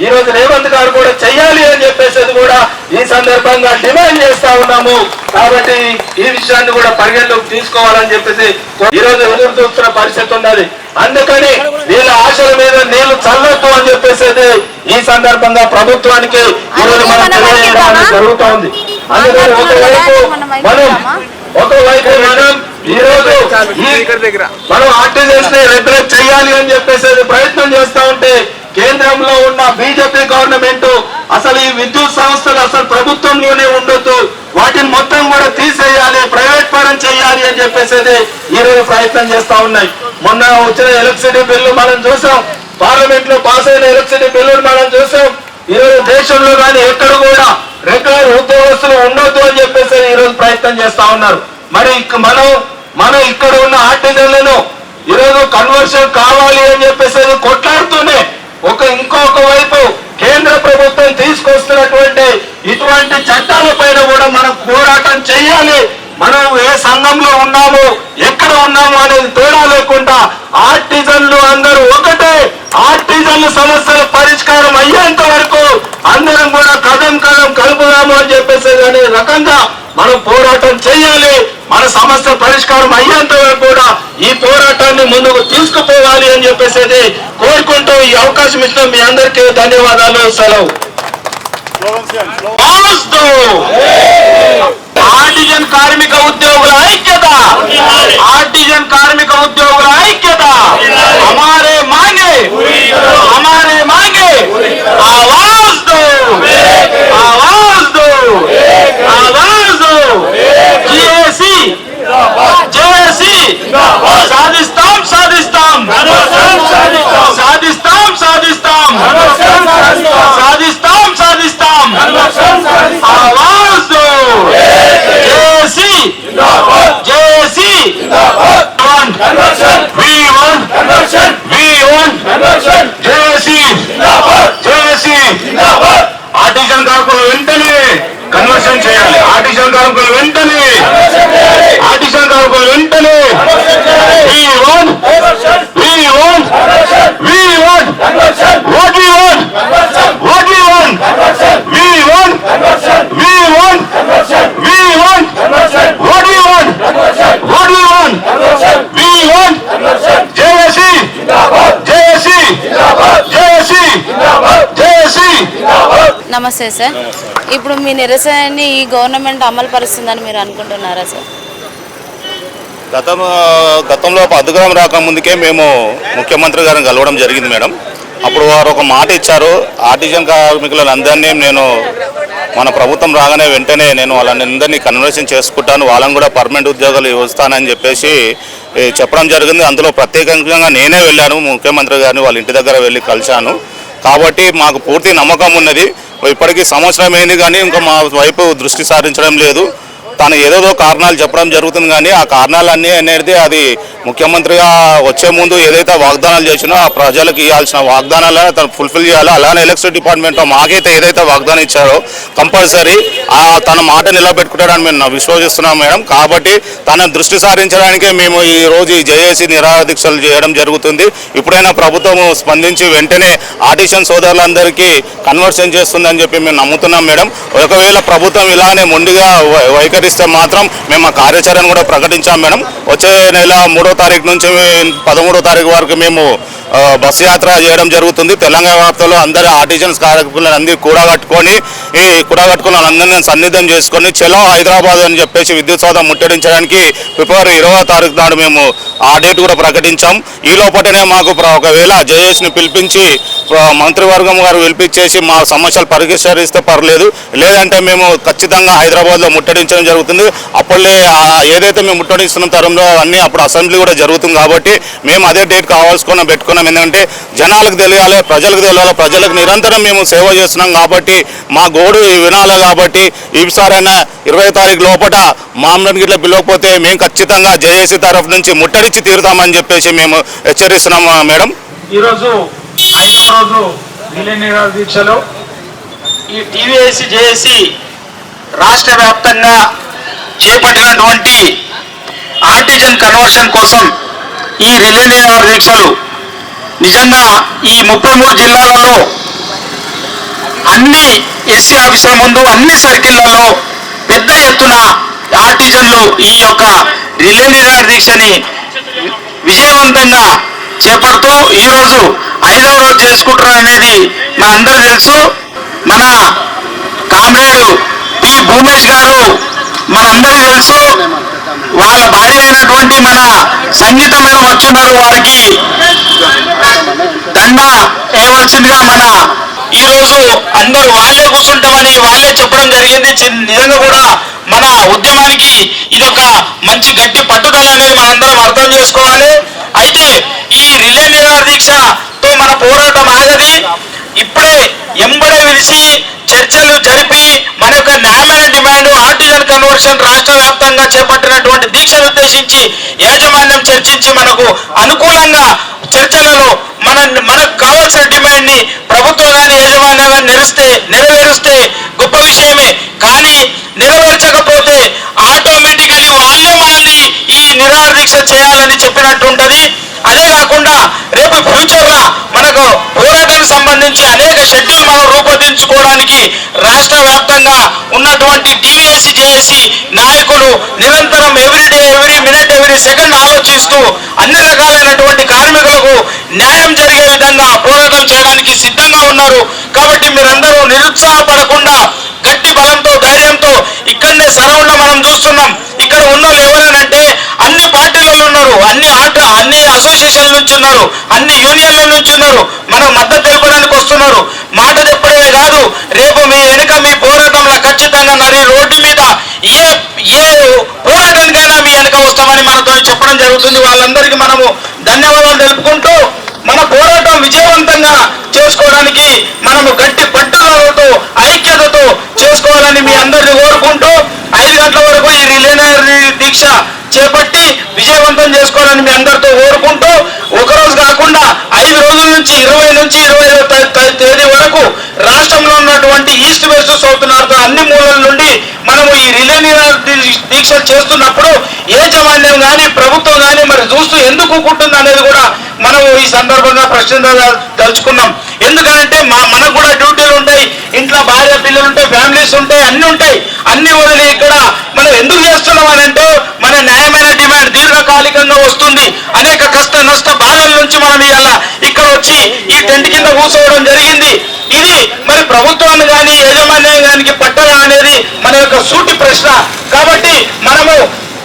ఈ రోజు రేవంత్ గారు కూడా చెయ్యాలి అని చెప్పేసి కూడా ఈ సందర్భంగా డిమాండ్ చేస్తా ఉన్నాము. కాబట్టి ఈ విషయాన్ని కూడా పరిగణలోకి తీసుకోవాలని చెప్పేసి ఈ రోజు ఎదురు చూస్తున్న పరిస్థితి ఉన్నది. అందుకని వీళ్ళ ఆశల మీద నీళ్ళు చల్లొద్దు అని చెప్పేసి ఈ సందర్భంగా ప్రభుత్వానికి ఈ రోజు మనం తెలియజేయడం అనేది జరుగుతూ ఉంది. అందుకని ఒకవైపు మనం ఒకవైపు మనం ఈ రోజు మనం ఆర్టిజన్స్ని రెగ్యులేట్ చేయాలి అని చెప్పేసి ప్రయత్నం చేస్తా ఉంటే కేంద్రంలో ఉన్న బీజేపీ గవర్నమెంట్ అసలు ఈ విద్యుత్ సంస్థలు అసలు ప్రభుత్వంలోనే ఉండొద్దు. వాటిని మొత్తం కూడా తీసేయాలి ప్రైవేట్ పరం చేయాలి అని చెప్పేసి ఈ రోజు ప్రయత్నం చేస్తా ఉన్నాయి. మొన్న వచ్చిన ఎలక్ట్రిసిటీ బిల్లు మనం చూసాం. పార్లమెంట్లో పాస్ అయిన ఎలక్ట్రిసిటీ బిల్లును మనం చూసాం. ఈ రోజు దేశంలో కానీ ఎక్కడ కూడా రెగ్యులర్ ఉద్యోగస్తులు ఉండొద్దు అని చెప్పేసి ఈ రోజు ప్రయత్నం చేస్తా ఉన్నారు. మరి మనం మనం ఇక్కడ ఉన్న ఆర్టిజన్లను ఈరోజు కన్వర్షన్ కావాలి అని చెప్పేసి ఒక ఇంకొక వైపు కేంద్ర ప్రభుత్వం తీసుకొస్తున్నటువంటి ఇటువంటి చట్టాల పైన కూడా మనం పోరాటం చేయాలి. మనం ఏ సంఘంలో ఉన్నాము ఎక్కడ ఉన్నాము అనేది తేడా లేకుండా ఆర్టిజన్లు అందరూ ఒకటే. ఆర్టిజన్ల సమస్యల పరిష్కారం అయ్యేంత వరకు అందరం కూడా కలుపుదాము అని రకంగా మనం పోరాటం చేయాలి. మన సమస్య పరిష్కారం అయ్యేంత వరకు కూడా ఈ పోరాటాన్ని ముందుకు తీసుకుపోవాలి అని చెప్పేసి కోరుకుంటూ ఈ అవకాశం ఇచ్చిన మీ అందరికీ ధన్యవాదాలు. సెలవు. సాధిస్తాం సాధిస్తాం ఆవాజ్ దో జేసి జేసి one V one V one జేసి నమస్తే సార్. ఇప్పుడు మీ నిరసనని ఈ గవర్నమెంట్ అమలు పరుస్తుందని మీరు అనుకుంటున్నారా సార్? గతం గతంలో అధికారం రాకముందుకే మేము ముఖ్యమంత్రి గారిని కలవడం జరిగింది మేడం. అప్పుడు వారు ఒక మాట ఇచ్చారు. ఆర్టిజన్ కార్మికులను అందరినీ నేను మన ప్రభుత్వం రాగానే వెంటనే నేను వాళ్ళని అందరినీ చేసుకుంటాను. వాళ్ళని కూడా పర్మనెంట్ ఉద్యోగాలు ఇస్తానని చెప్పేసి చెప్పడం జరిగింది. అందులో ప్రత్యేకంగా నేనే వెళ్ళాను. ముఖ్యమంత్రి గారిని వాళ్ళ ఇంటి దగ్గర వెళ్ళి కలిశాను. కాబట్టి మాకు పూర్తి నమ్మకం ఉన్నది. ఇప్పటికీ సంవత్సరం అయింది కానీ ఇంకా మా వైపు దృష్టి సారించడం లేదు. తను ఏదేదో కారణాలు చెప్పడం జరుగుతుంది కానీ ఆ కారణాలన్నీ అనేది అది ముఖ్యమంత్రిగా వచ్చే ముందు ఏదైతే వాగ్దానాలు చేసినో ఆ ప్రజలకు ఇవ్వాల్సిన వాగ్దానాలను తను ఫుల్ఫిల్ చేయాలి. అలానే ఎలక్ట్రిసిటీ డిపార్ట్మెంట్లో మాకైతే ఏదైతే వాగ్దానం ఇచ్చారో కంపల్సరీ ఆ తన మాట నిలబెట్టుకుంటాడని మేము విశ్వసిస్తున్నాం మేడం. కాబట్టి తన దృష్టి సారించడానికే మేము ఈ రోజు ఈ జేఏసీ నిరాదీక్షలు చేయడం జరుగుతుంది. ఇప్పుడైనా ప్రభుత్వం స్పందించి వెంటనే ఆడిషన్ సోదరులందరికీ కన్వర్షన్ చేస్తుందని చెప్పి మేము నమ్ముతున్నాం మేడం. ఒకవేళ ప్రభుత్వం ఇలానే మొండిగా వై- వైఖరిస్తే మాత్రం మేము ఆ కార్యాచరణ కూడా ప్రకటించాం మేడం. వచ్చే నెల మూడో తారీఖు నుంచి పదమూడో తారీఖు వరకు మేము బస్సు యాత్ర చేయడం జరుగుతుంది. తెలంగాణ వ్యాప్తంలో అందరి ఆర్టిజన్స్ కార్యక్రమాలను అందరి కూడగట్టుకొని ఈ కూడగట్టుకున్న వాళ్ళందరినీ సన్నిధం చేసుకొని చలో హైదరాబాద్ అని చెప్పేసి విద్యుత్ సౌధం ముట్టడించడానికి ఫిబ్రవరి ఇరవై తారీఖు నాడు మేము ఆ డేట్ కూడా ప్రకటించాం. ఈ లోపలనే మాకు ఒకవేళ జేఎస్ని పిలిపించి మంత్రివర్గం గారు పిలిపించేసి మా సమస్యలు పరిష్కరిస్తే పర్లేదు. లేదంటే మేము ఖచ్చితంగా హైదరాబాద్లో ముట్టడించడం జరుగుతుంది. అప్పుడే ఏదైతే మేము ముట్టడిస్తున్న తరంలో అన్నీ అప్పుడు అసెంబ్లీ కూడా జరుగుతుంది కాబట్టి మేము అదే డేట్ కావాల్సుకున్న పెట్టుకున్న ఎందుకంటే జనాలకు తెలియాలి ప్రజలకు తెలియాలి ప్రజలకు నిరంతరం మేము సేవ చేస్తున్నాం కాబట్టి మా గోడు వినాలి కాబట్టి ఈసారైనా ఇరవై తారీఖు లోపల మామూలు గిట్ల పిలవకపోతే మేము ఖచ్చితంగా జేఏసీ తరఫు నుంచి ముట్టడించి తీరుతామని చెప్పేసి మేము హెచ్చరిస్తున్నాం మేడం. ఈరోజు ఐదవ రోజు దీక్షలో ఈ టీవీఎస్సీ జేఏసీ రాష్ట్ర వ్యాప్తంగా చేపట్టినటువంటి ఆర్టిజన్ కన్వర్షన్ కోసం ఈ రిలే నిరాహార దీక్షలు నిజంగా ఈ ముప్పై మూడు జిల్లాలలో అన్ని ఎస్సీ ఆఫీసుల ముందు అన్ని సర్కిళ్ళలో పెద్ద ఎత్తున ఆర్టిజన్లు ఈ యొక్క రిలే నిరాహార దీక్షని విజయవంతంగా చేపడుతూ ఈరోజు ఐదవ రోజు చేసుకుంటారు అనేది మనందరూ తెలుసు. మన కామ్రేడు పి భూమేష్ గారు మనందరికీ తెలుసు. వాళ్ళ భార్య అయినటువంటి మన సంగీత మేడం వచ్చున్నారు వారికి దండ వేయవలసిందిగా మన ఈ రోజు అందరూ వాళ్ళే కూర్చుంటామని వాళ్ళే చెప్పడం జరిగింది. చి- నిజంగా కూడా మన ఉద్యమానికి ఇదొక మంచి గట్టి పట్టుదల అనేది మనందరం అర్థం చేసుకోవాలి. అయితే ఈ రిలే నిరాహార దీక్షతో మన పోరాటం ఆగది. ఇప్పుడే ఎంబడే విడిచి చర్చలు జరిపి మన యొక్క న్యాయమైన డిమాండ్ ఆర్టిజన్ కన్వర్షన్ రాష్ట్ర వ్యాప్తంగా చేపట్టినటువంటి దీక్షను ఉద్దేశించి యాజమాన్యం చర్చించి మనకు అనుకూలంగా చర్చలలో మన మనకు కావాల్సిన డిమాండ్ని ప్రభుత్వం కానీ యాజమాన్యం కానీ నెరిస్తే నెరవేరుస్తే గొప్ప విషయమే. కానీ నెరవేర్చకపోతే ఆటోమేటికలీ వాళ్ళే మనల్ని ఈ నిరాహార దీక్ష చేయాలని చెప్పినట్టుంటది. అదే కాకుండా రేపు ఫ్యూచర్ లా మనకు పోరాటానికి సంబంధించి అనేక షెడ్యూల్ మనం రూపొందించుకోవడానికి రాష్ట్ర వ్యాప్తంగా ఉన్నటువంటి డివిఎస్సి జేఏసీ నాయకులు నిరంతరం everyday every minute every second ఆలోచిస్తూ అన్ని రకాలైనటువంటి కార్మికులకు న్యాయం జరిగే విధంగా పోరాటం చేయడానికి సిద్ధంగా ఉన్నారు. కాబట్టి మీరందరూ నిరుత్సాహపడకుండా గట్టి బలంతో ధైర్యంతో ఇక్కడనే సరౌండ్ మనం చూస్తున్నాం. ఇక్కడ ఉన్న వాళ్ళు ఎవరనంటే అన్ని పార్టీలలో ఉన్నారు. అన్ని ఆట అన్ని అసోసియేషన్ల నుంచి ఉన్నారు. అన్ని యూనియన్ల నుంచి ఉన్నారు. మనం మద్దతు తెలపడానికి వస్తున్నారు. మాట కాదు. రేపు మీ వెనుక మీ పోరాటంలో ఖచ్చితంగా నరి రోడ్డు మీద ఏ ఏ పోరాటానికైనా మీ వెనుక వస్తామని మనతో చెప్పడం జరుగుతుంది. వాళ్ళందరికీ మనము ధన్యవాదాలు తెలుపుకుంటూ మన పోరాటం విజయవంతంగా చేసుకోవడానికి మనము గట్టి పట్టుదలతో ఐక్యతతో చేసుకోవాలని మీ అందరిని కోరుకుంటూ ఐదు గంటల వరకు ఈ రిలేనరీ దీక్ష చేపట్టి విజయవంతం చేసుకోవాలని మీ అందరితో కోరుకుంటూ ఒకరోజు కాకుండా ఐదు రోజుల నుంచి ఇరవై నుంచి ఇరవై ఐదో తేదీ వరకు రాష్ట్రంలో ఉన్నటువంటి ఈస్ట్ వెస్ట్ సౌత్ నార్త్ అన్ని మూలల నుండి మనము ఈ రిలే దీక్షలు దీ- దీక్ష చేస్తున్నప్పుడు కానీ ప్రభుత్వం కానీ మరి చూస్తూ ఎందుకు ఊరుకుంటుంది అనేది కూడా మనం ఈ సందర్భంగా ప్రశ్నించదలుచుకున్నాం ఎందుకంటే మా మనకు కూడా డ్యూటీలు ఉంటాయి ఇంట్లో భార్య పిల్లలు ఉంటాయి ఫ్యామిలీస్ ఉంటాయి అన్ని ఉంటాయి. అన్ని వదిలి ఇక్కడ మనం ఎందుకు చేస్తున్నాం అని అంటే మన న్యాయమైన డిమాండ్ దీర్ఘకాలికంగా వస్తుంది అనేక కష్ట నష్ట బాధల నుంచి మనం ఇలా ఇక్కడ వచ్చి ఈ టెంట్ కింద కూర్చోవడం జరిగింది ఇది మరి ప్రభుత్వాన్ని కానీ యాజమాన్యం కానీ పట్టదా మన యొక్క సూటి ప్రశ్న. కాబట్టి మనము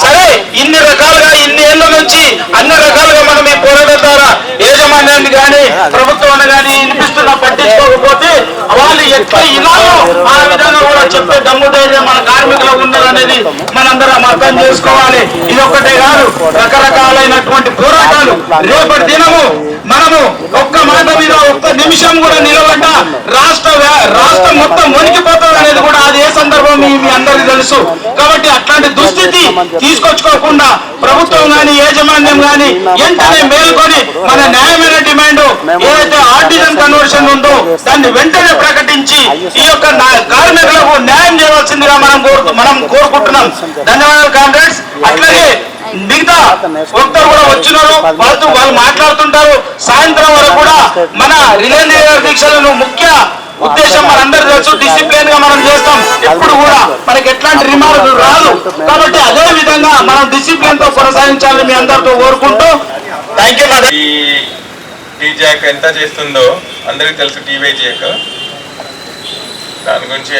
సరే ఇన్ని రకాలుగా ఇన్ని ఏళ్ళ నుంచి అన్ని రకాలుగా మనం ఈ పోరాటం ద్వారా యాజమాన్యాన్ని కానీ ప్రభుత్వాన్ని కానీ వినిపిస్తున్నా పట్టించుకోకపోతే వాళ్ళు ఎట్లా ఇనాలో ఆ విధంగా కూడా చెప్పే దమ్ము ధైర్యం మన కార్మికులకు ఉన్నదనేది మనందరం అర్థం చేసుకోవాలి. ఇది ఒక్కటే కాదు రకరకాలైనటువంటి పోరాటాలు. రేపటి దినము మనము ఒక్క మాట మీద ఒక్క నిమిషం కూడా నిలబడ్డ రాష్ట్ర రాష్ట్రం మొత్తం వణికిపోతుంది అనేది కూడా అది ఏ సందర్భం మీ మీ అందరికీ తెలుసు. కాబట్టి అట్లాంటి దుస్థితి తీసుకొచ్చుకోకుండా ప్రభుత్వం గాని యాజమాన్యం గాని వెంటనే మేల్కొని మన న్యాయమైన డిమాండ్ ఏదైతే ఆర్టిజన్ కన్వర్షన్ ఉందో దాన్ని వెంటనే ప్రకటించి ఈ యొక్క కార్మికులకు న్యాయం చేయవలసిందిగా మనం కోరు మనం కోరుకుంటున్నాం. ధన్యవాదాలు కాంగ్రెస్. అట్లాగే మిగతా వక్తలు కూడా వచ్చినారు. వాళ్ళతో వాళ్ళు మాట్లాడుతుంటారు. సాయంత్రం వరకు కూడా మన రిలే దీక్షలను ముఖ్య ఉద్దేశం మనందరూ తెలుసు డిసిప్లిన్గా మనం చేస్తాం. ఎప్పుడు కూడా మనకి ఎట్లాంటి రిమార్క్ రాదు. కాబట్టి అదే విధంగా మనం డిసిప్లిన్తో కొనసాగించాలని మీ అందరితో కోరుకుంటూ థ్యాంక్ యూ మేడం టీజాక్ ఎంత చేస్తుందో అందరికి తెలుసు టీవీ జాక్ దాని గురించి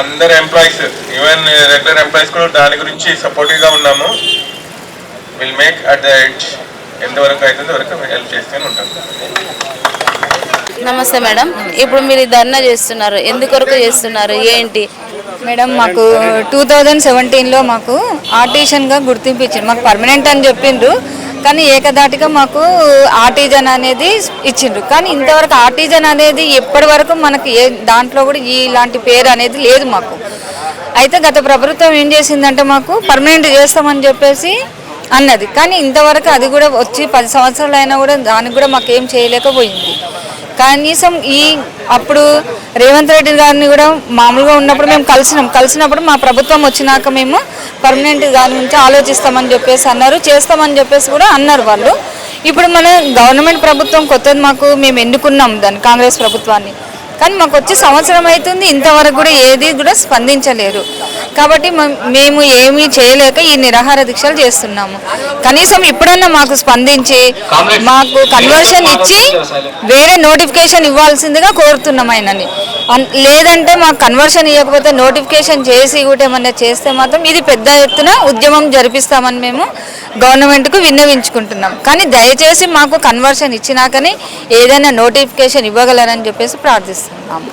అందరు ఎంప్లాయీస్ ఈవెన్ రెగ్యులర్ ఎంప్లాయీస్ కూడా దాని గురించి సపోర్టివ్గా ఉన్నాము. విల్ మేక్ అట్ ద ఎంతవరకు అవుతుందో వరకు హెల్ప్ చేస్తూనే ఉంటాం. నమస్తే మేడం. ఇప్పుడు మీరు ధర్నా చేస్తున్నారు. ఎందుకొరకు చేస్తున్నారు? ఏంటి? మేడం మాకు టూ థౌజండ్ సెవెంటీన్లో మాకు ఆర్టిషన్గా గుర్తింపు ఇచ్చింది మాకు పర్మనెంట్ అని చెప్పిండ్రు. కానీ ఏకధాటిగా మాకు ఆర్టిజన్ అనేది ఇచ్చిండ్రు. కానీ ఇంతవరకు ఆర్టిజన్ అనేది ఎప్పటి వరకు మనకి ఏ దాంట్లో కూడా ఇలాంటి పేరు అనేది లేదు మాకు. అయితే గత ప్రభుత్వం ఏం చేసిందంటే మాకు పర్మనెంట్ చేస్తామని చెప్పేసి అన్నది. కానీ ఇంతవరకు అది కూడా వచ్చి పది సంవత్సరాలు అయినా కూడా దానికి కూడా మాకు ఏం చేయలేకపోయింది. కనీసం ఈ అప్పుడు రేవంత్ రెడ్డి గారిని కూడా మామూలుగా ఉన్నప్పుడు మేము కలిసినాం. కలిసినప్పుడు మా ప్రభుత్వం వచ్చినాక మేము పర్మనెంట్ దాని గురించి ఆలోచిస్తామని చెప్పేసి అన్నారు. చేస్తామని చెప్పేసి కూడా అన్నారు వాళ్ళు. ఇప్పుడు మన గవర్నమెంట్ ప్రభుత్వం కొత్తది మాకు మేము ఎన్నుకున్నాం దాన్ని కాంగ్రెస్ ప్రభుత్వాన్ని. కానీ మాకు వచ్చి సంవత్సరం అవుతుంది ఇంతవరకు కూడా ఏది కూడా స్పందించలేరు. కాబట్టి మేము ఏమీ చేయలేక ఈ నిరాహార దీక్షలు చేస్తున్నాము. కనీసం ఇప్పుడన్నా మాకు స్పందించి మాకు కన్వర్షన్ ఇచ్చి వేరే నోటిఫికేషన్ ఇవ్వాల్సిందిగా కోరుతున్నాం ఆయనని. లేదంటే మాకు కన్వర్షన్ ఇవ్వకపోతే నోటిఫికేషన్ చేసి కూడా ఏమన్నా చేస్తే మాత్రం ఇది పెద్ద ఎత్తున ఉద్యమం జరిపిస్తామని మేము గవర్నమెంట్కు విన్నవించుకుంటున్నాం. కానీ దయచేసి మాకు కన్వర్షన్ ఇచ్చినాకనే ఏదైనా నోటిఫికేషన్ ఇవ్వగలరని చెప్పేసి ప్రార్థిస్తున్నాము.